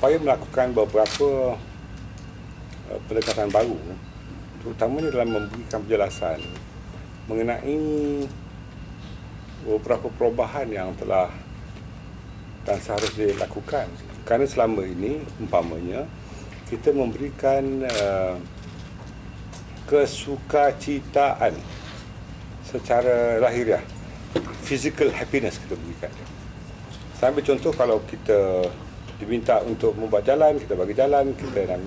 melakukan beberapa uh, pendekatan baru terutamanya dalam memberikan penjelasan mengenai beberapa perubahan yang telah dan seharusnya dilakukan. Kerana selama ini umpamanya kita memberikan uh, kesukacitaan secara lahiriah physical happiness kita berikan. Saya ambil contoh kalau kita diminta untuk membuat jalan, kita bagi jalan, kita dan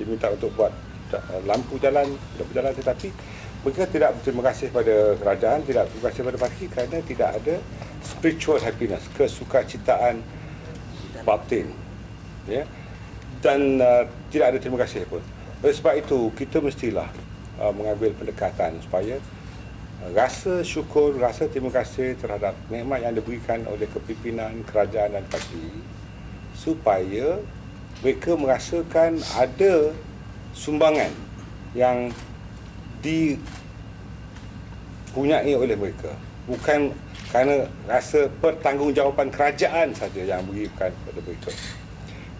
diminta untuk buat uh, lampu jalan, tidak berjalan tetapi mereka tidak berterima kasih pada kerajaan, tidak berterima kasih pada parti kerana tidak ada spiritual happiness, kesukacitaan batin. Ya. Dan uh, tidak ada terima kasih pun. Oleh sebab itu, kita mestilah uh, mengambil pendekatan supaya rasa syukur, rasa terima kasih terhadap nikmat yang diberikan oleh kepimpinan kerajaan dan parti supaya mereka merasakan ada sumbangan yang dipunyai oleh mereka. Bukan kerana rasa pertanggungjawapan kerajaan saja yang berikan kepada mereka.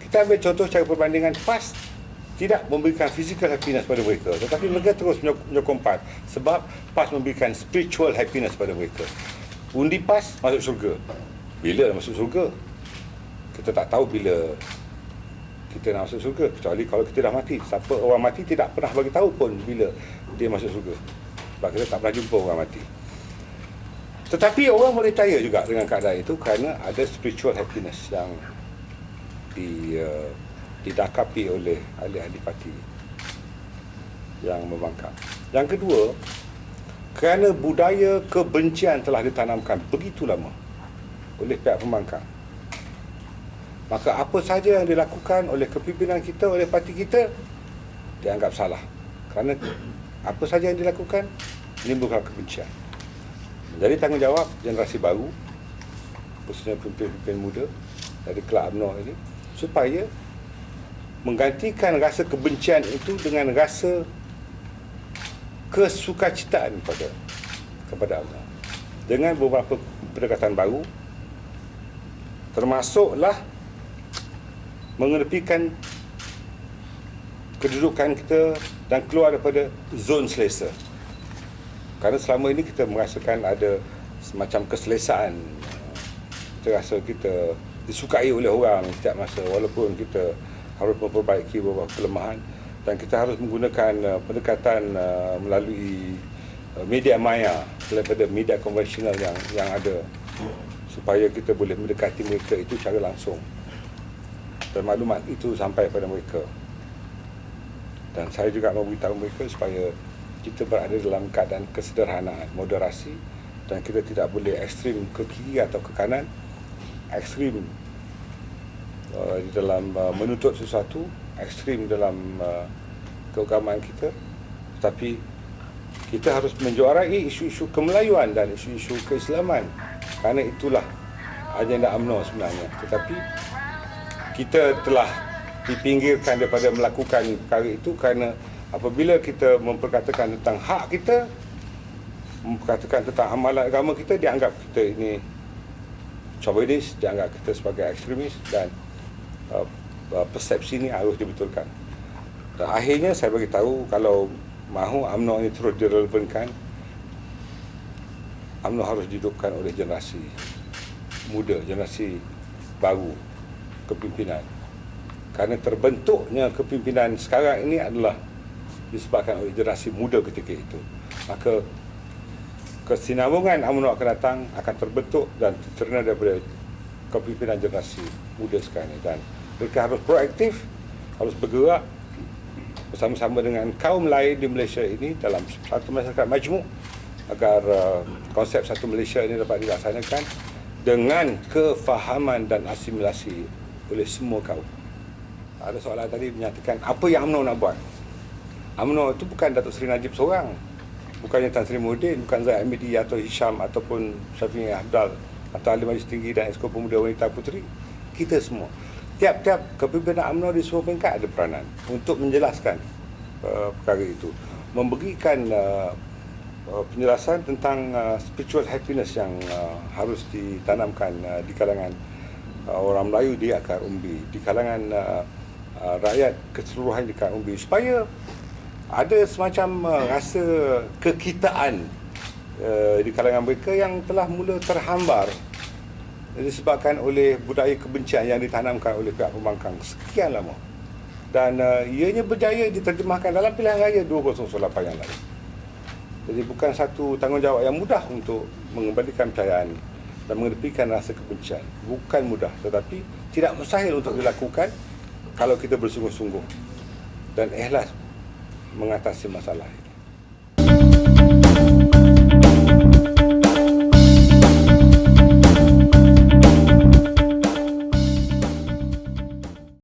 Kita ambil contoh cara perbandingan PAS tidak memberikan physical happiness pada mereka tetapi mereka terus menyokong PAS sebab PAS memberikan spiritual happiness pada mereka. Undi PAS masuk syurga. Bila masuk syurga kita tak tahu bila kita nak masuk syurga kecuali kalau kita dah mati siapa orang mati tidak pernah bagi tahu pun bila dia masuk syurga sebab kita tak pernah jumpa orang mati tetapi orang boleh percaya juga dengan keadaan itu kerana ada spiritual happiness yang di uh, didakapi oleh ahli-ahli parti yang membangkang. Yang kedua, kerana budaya kebencian telah ditanamkan begitu lama oleh pihak pembangkang. Maka apa saja yang dilakukan oleh kepimpinan kita, oleh parti kita, dianggap salah. Kerana apa saja yang dilakukan, menimbulkan kebencian. Jadi tanggungjawab generasi baru, khususnya pemimpin-pemimpin muda dari Kelab UMNO ini, supaya menggantikan rasa kebencian itu dengan rasa kesukacitaan kepada kepada Allah dengan beberapa pendekatan baru termasuklah mengedepikan kedudukan kita dan keluar daripada zon selesa. Kerana selama ini kita merasakan ada semacam keselesaan. Kita rasa kita disukai oleh orang setiap masa walaupun kita harus memperbaiki beberapa kelemahan dan kita harus menggunakan uh, pendekatan uh, melalui uh, media maya daripada media konvensional yang yang ada supaya kita boleh mendekati mereka itu secara langsung dan maklumat itu sampai pada mereka. Dan saya juga memberitahu mereka supaya kita berada dalam keadaan kesederhanaan, moderasi dan kita tidak boleh ekstrim ke kiri atau ke kanan ekstrim Uh, di dalam uh, menuntut sesuatu ekstrim dalam uh, keagamaan kita. Tetapi kita harus menjuarai isu-isu kemelayuan dan isu-isu keislaman. Kerana itulah agenda UMNO sebenarnya. Tetapi kita telah dipinggirkan daripada melakukan perkara itu kerana apabila kita memperkatakan tentang hak kita memperkatakan tentang amalan agama kita dianggap kita ini chauvinis dianggap kita sebagai ekstremis dan Uh, uh, persepsi ini harus dibetulkan. Dan akhirnya saya bagi tahu kalau mahu UMNO ini terus direlevankan, UMNO harus didudukkan oleh generasi muda, generasi baru kepimpinan. Kerana terbentuknya kepimpinan sekarang ini adalah disebabkan oleh generasi muda ketika itu. Maka kesinambungan UMNO akan datang akan terbentuk dan tercerna daripada kepimpinan generasi muda sekarang ini dan mereka harus proaktif harus bergerak bersama-sama dengan kaum lain di Malaysia ini dalam satu masyarakat majmuk agar uh, konsep satu Malaysia ini dapat dilaksanakan dengan kefahaman dan asimilasi oleh semua kaum. Ada soalan tadi menyatakan apa yang UMNO nak buat? UMNO itu bukan Datuk Seri Najib seorang. Bukannya Tan Sri Muhyiddin, bukan Zaid Amidi atau Hisham ataupun Syafiq Abdal atau ahli majlis tinggi dan esko pemuda wanita puteri kita semua tiap-tiap kepimpinan UMNO di semua peringkat ada peranan untuk menjelaskan uh, perkara itu memberikan uh, uh, penjelasan tentang uh, spiritual happiness yang uh, harus ditanamkan uh, di kalangan uh, orang Melayu di akar umbi, di kalangan uh, uh, rakyat keseluruhan di akar umbi supaya ada semacam uh, rasa kekitaan uh, di kalangan mereka yang telah mula terhambar disebabkan oleh budaya kebencian yang ditanamkan oleh pihak pembangkang sekian lama dan uh, ianya berjaya diterjemahkan dalam pilihan raya 2018 yang lalu. Jadi bukan satu tanggungjawab yang mudah untuk mengembalikan percayaan dan mengedepikan rasa kebencian. Bukan mudah tetapi tidak mustahil untuk dilakukan kalau kita bersungguh-sungguh dan ikhlas mengatasi masalah.